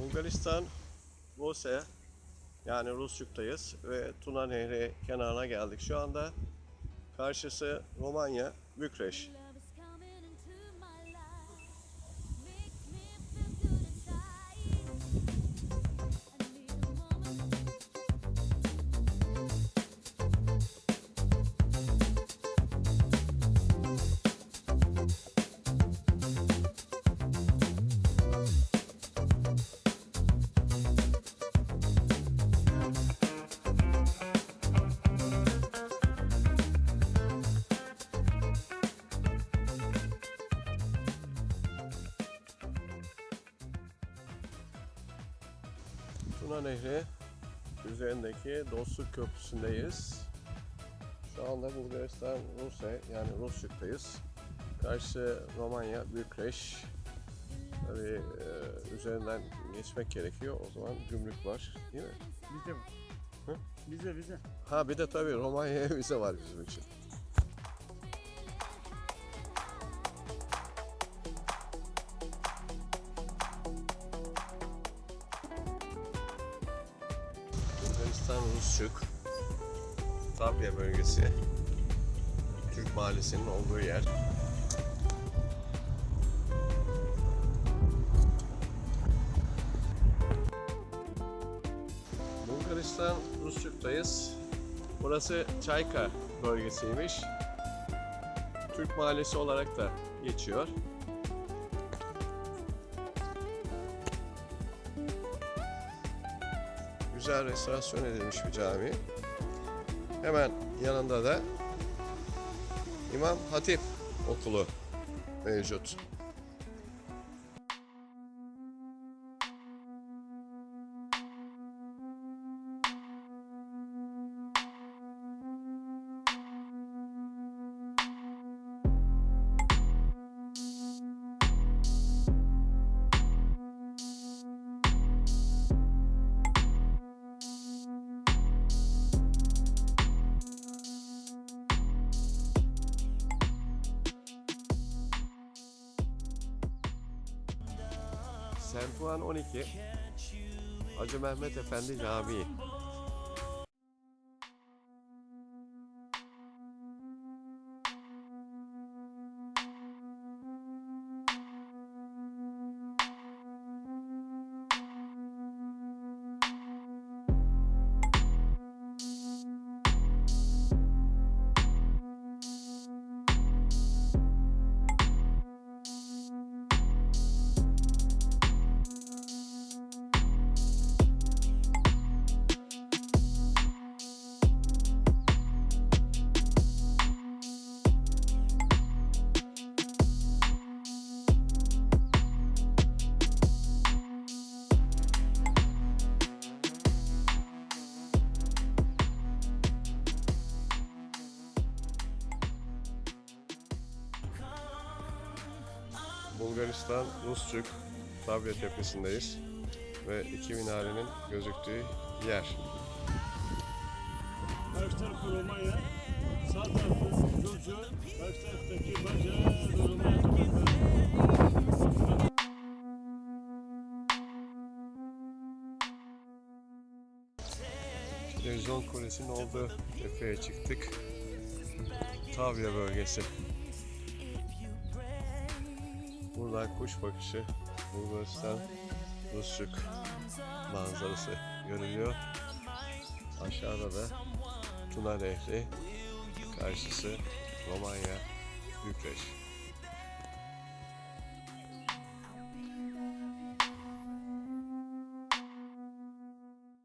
Bulgaristan, Bose yani Rusçuk'tayız ve Tuna Nehri kenarına geldik. Şu anda karşısı Romanya, Bükreş. Tuna Nehri üzerindeki Dostluk Köprüsü'ndeyiz. Şu anda Bulgaristan, Rusya yani Rusçuk'tayız. Karşı Romanya, Bükreş. Tabii e, üzerinden geçmek gerekiyor. O zaman gümrük var değil mi? Vize var. Hı? Vize vize. Ha bir de tabii Romanya'ya vize var bizim için. Rusçuk Tabya bölgesi Türk mahallesinin olduğu yer. Bulgaristan Rusçuk'tayız. Burası Çayka bölgesiymiş. Türk mahallesi olarak da geçiyor. Güzel restorasyon edilmiş bir cami. Hemen yanında da İmam Hatip Okulu mevcut. Sempuan 12 Hacı Mehmet Efendi Camii. Bulgaristan Rusçuk Tabya Tepesi'ndeyiz ve iki minarenin gözüktüğü yer. Karşı tarafı Romanya, sağ tarafı Gürcü, karşı taraftaki bacağı Romanya. Televizyon kulesinin olduğu tepeye çıktık. Tavya bölgesi. Buradan kuş bakışı Bulgaristan Rusçuk manzarası görülüyor. Aşağıda da Tuna Nehri, karşısı Romanya